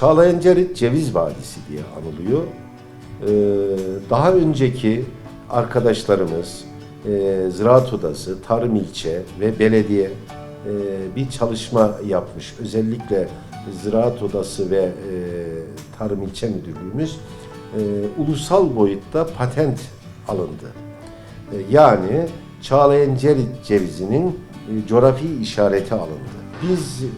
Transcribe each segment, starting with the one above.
Çağlayan Cerit Ceviz Vadisi diye anılıyor. E, daha önceki arkadaşlarımız e, Ziraat Odası, Tarım İlçe ve belediye e, bir çalışma yapmış. Özellikle Ziraat Odası ve e, Tarım İlçe Müdürlüğümüz e, ulusal boyutta patent alındı. E, Yani Çağlayan Cerit cevizinin e, coğrafi işareti alındı. Biz e,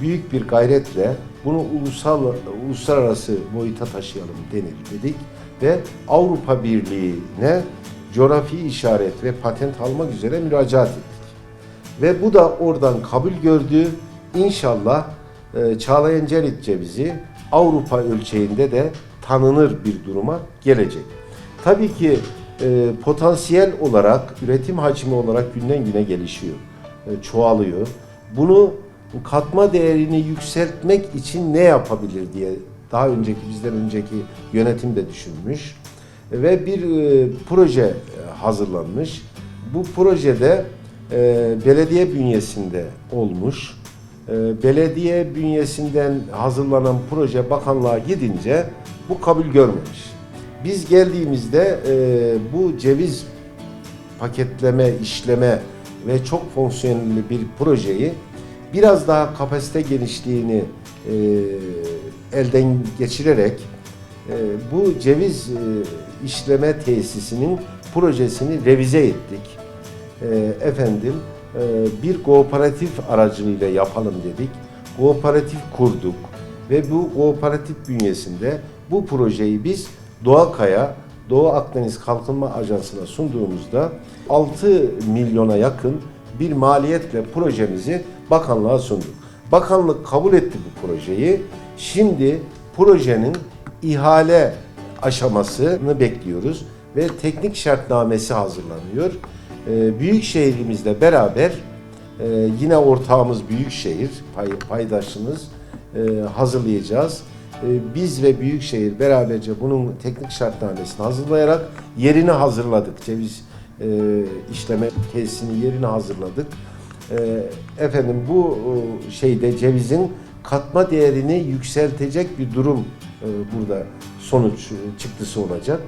büyük bir gayretle bunu ulusal uluslararası boyuta taşıyalım denir dedik ve Avrupa Birliği'ne coğrafi işaret ve patent almak üzere müracaat ettik. Ve bu da oradan kabul gördü. İnşallah e, Çağlayan Cerit cevizi Avrupa ölçeğinde de tanınır bir duruma gelecek. Tabii ki e, potansiyel olarak, üretim hacmi olarak günden güne gelişiyor, e, çoğalıyor. Bunu katma değerini yükseltmek için ne yapabilir diye daha önceki bizden önceki yönetim de düşünmüş ve bir e, proje e, hazırlanmış. Bu projede e, belediye bünyesinde olmuş. E, belediye bünyesinden hazırlanan proje bakanlığa gidince bu kabul görmemiş. Biz geldiğimizde bu ceviz paketleme, işleme ve çok fonksiyonelli bir projeyi biraz daha kapasite genişliğini e, elden geçirerek e, bu ceviz e, işleme tesisinin projesini revize ettik. E, efendim e, bir kooperatif aracılığıyla yapalım dedik. Kooperatif kurduk ve bu kooperatif bünyesinde bu projeyi biz Doğakaya Doğu Akdeniz Kalkınma Ajansı'na sunduğumuzda 6 milyona yakın bir maliyetle projemizi bakanlığa sunduk. Bakanlık kabul etti bu projeyi. Şimdi projenin ihale aşamasını bekliyoruz ve teknik şartnamesi hazırlanıyor. Ee, Büyük şehrimizle beraber e, yine ortağımız Büyükşehir, pay, paydaşımız e, hazırlayacağız. E, Biz ve Büyükşehir beraberce bunun teknik şartnamesini hazırlayarak yerini hazırladık. Ceviz e, işleme tesisinin yerini hazırladık. E, Efendim bu e, şeyde cevizin katma değerini yükseltecek bir durum e, burada sonuç e, çıktısı olacak.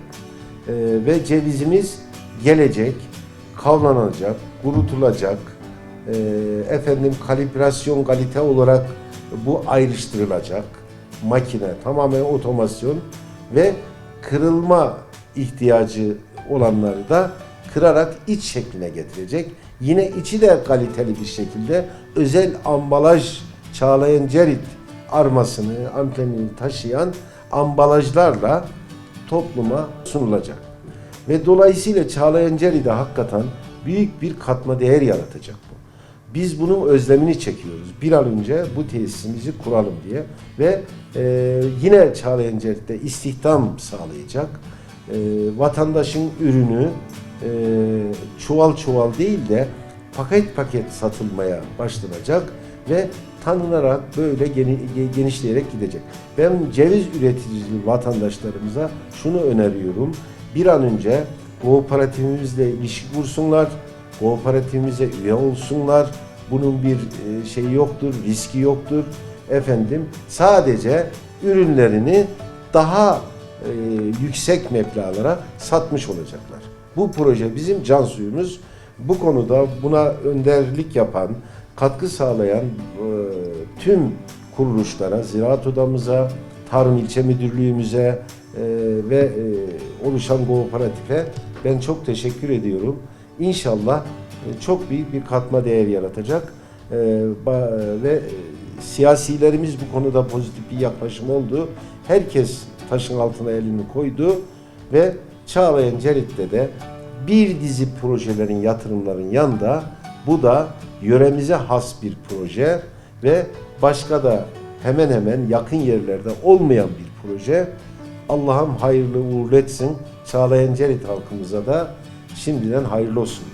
E, Ve cevizimiz gelecek, kavlanacak, kurutulacak. E, Efendim kalibrasyon kalite olarak bu ayrıştırılacak. Makine tamamen otomasyon ve kırılma ihtiyacı olanları da kırarak iç şekline getirecek. Yine içi de kaliteli bir şekilde özel ambalaj Çağlayan Cerit armasını, amblemini taşıyan ambalajlarla topluma sunulacak. Ve dolayısıyla Çağlayan Cerit'e hakikaten büyük bir katma değer yaratacak bu. Biz bunun özlemini çekiyoruz. Bir an önce bu tesisimizi kuralım diye ve e, yine Çağlayan Cerit'te istihdam sağlayacak. E, vatandaşın ürünü e, çuval çuval değil de paket paket satılmaya başlanacak ve tanınarak böyle geni- ge- genişleyerek gidecek. Ben ceviz üreticili vatandaşlarımıza şunu öneriyorum. Bir an önce kooperatifimizle ilişki kursunlar, kooperatifimize üye olsunlar. Bunun bir e, şeyi yoktur, riski yoktur. Efendim sadece ürünlerini daha e, yüksek meblağlara satmış olacaklar. Bu proje bizim can suyumuz. Bu konuda buna önderlik yapan, katkı sağlayan e, tüm kuruluşlara, Ziraat Odamıza, Tarım İlçe Müdürlüğümüze e, ve e, oluşan kooperatife ben çok teşekkür ediyorum. İnşallah e, çok büyük bir katma değer yaratacak E, ve e, siyasilerimiz bu konuda pozitif bir yaklaşım oldu. Herkes taşın altına elini koydu ve Çağlayan Cerit'te de bir dizi projelerin, yatırımların yanında bu da yöremize has bir proje ve başka da hemen hemen yakın yerlerde olmayan bir proje. Allah'ım hayırlı uğurlu etsin. Çağlayan Cerit halkımıza da şimdiden hayırlı olsun.